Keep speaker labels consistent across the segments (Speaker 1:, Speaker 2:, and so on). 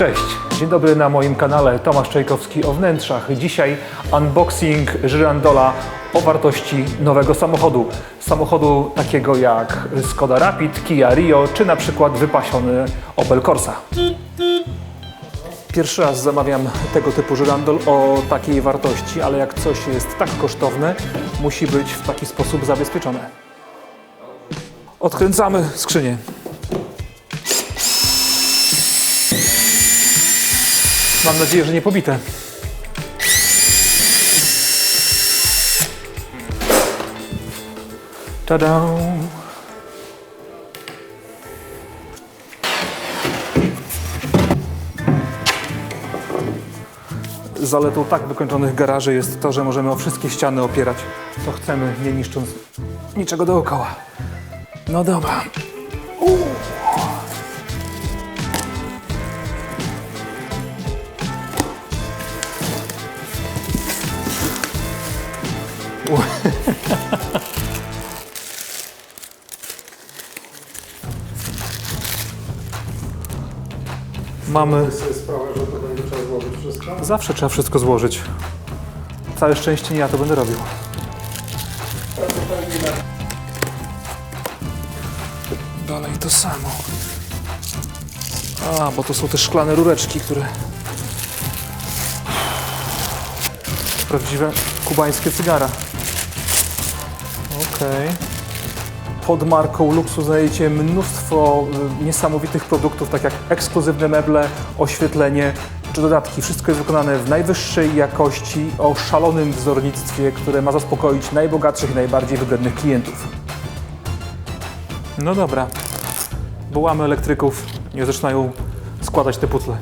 Speaker 1: Cześć, dzień dobry na moim kanale Tomasz Czajkowski o wnętrzach. Dzisiaj unboxing Żyrandola o wartości nowego samochodu. Samochodu takiego jak Skoda Rapid, Kia Rio czy na przykład wypasiony Opel Corsa. Pierwszy raz zamawiam tego typu żyrandol o takiej wartości, ale jak coś jest tak kosztowne, musi być w taki sposób zabezpieczone. Odkręcamy skrzynię. Mam nadzieję, że nie pobite. Tada! Zaletą tak wykończonych garaży jest to, że możemy o wszystkie ściany opierać, co chcemy, nie niszcząc niczego dookoła. No dobra. Mamy
Speaker 2: sobie sprawę, że to będzie trzeba złożyć wszystko.
Speaker 1: Zawsze trzeba wszystko złożyć. Całe szczęście nie ja to będę robił. Dalej to samo. A, bo to są te szklane rureczki, które... Prawdziwe kubańskie cygara. Okej. Pod marką Luxu znajdziecie mnóstwo y, niesamowitych produktów, tak jak ekskluzywne meble, oświetlenie czy dodatki. Wszystko jest wykonane w najwyższej jakości, o szalonym wzornictwie, które ma zaspokoić najbogatszych i najbardziej wygodnych klientów. No dobra, wołamy elektryków, nie zaczynają składać te putle.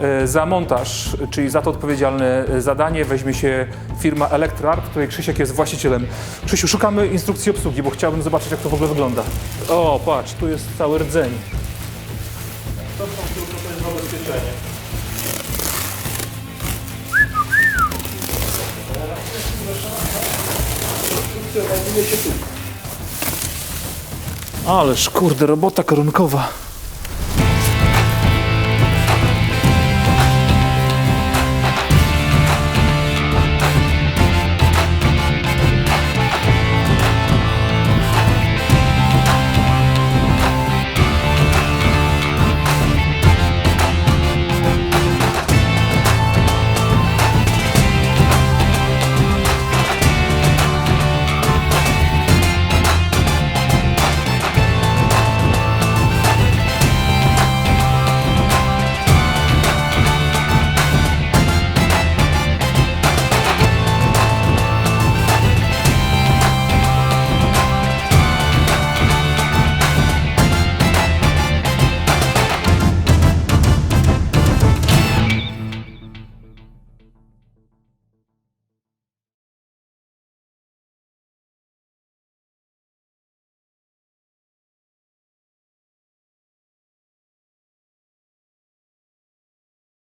Speaker 1: E, Za montaż, czyli za to odpowiedzialne e, zadanie weźmie się firma Electroart, której Krzysiek jest właścicielem. Krzysiu, szukamy instrukcji obsługi, bo chciałbym zobaczyć, jak to w ogóle wygląda. O, patrz, tu jest cały rdzeń. To są tylko to jest zabezpieczenie. Ależ kurde, robota korunkowa.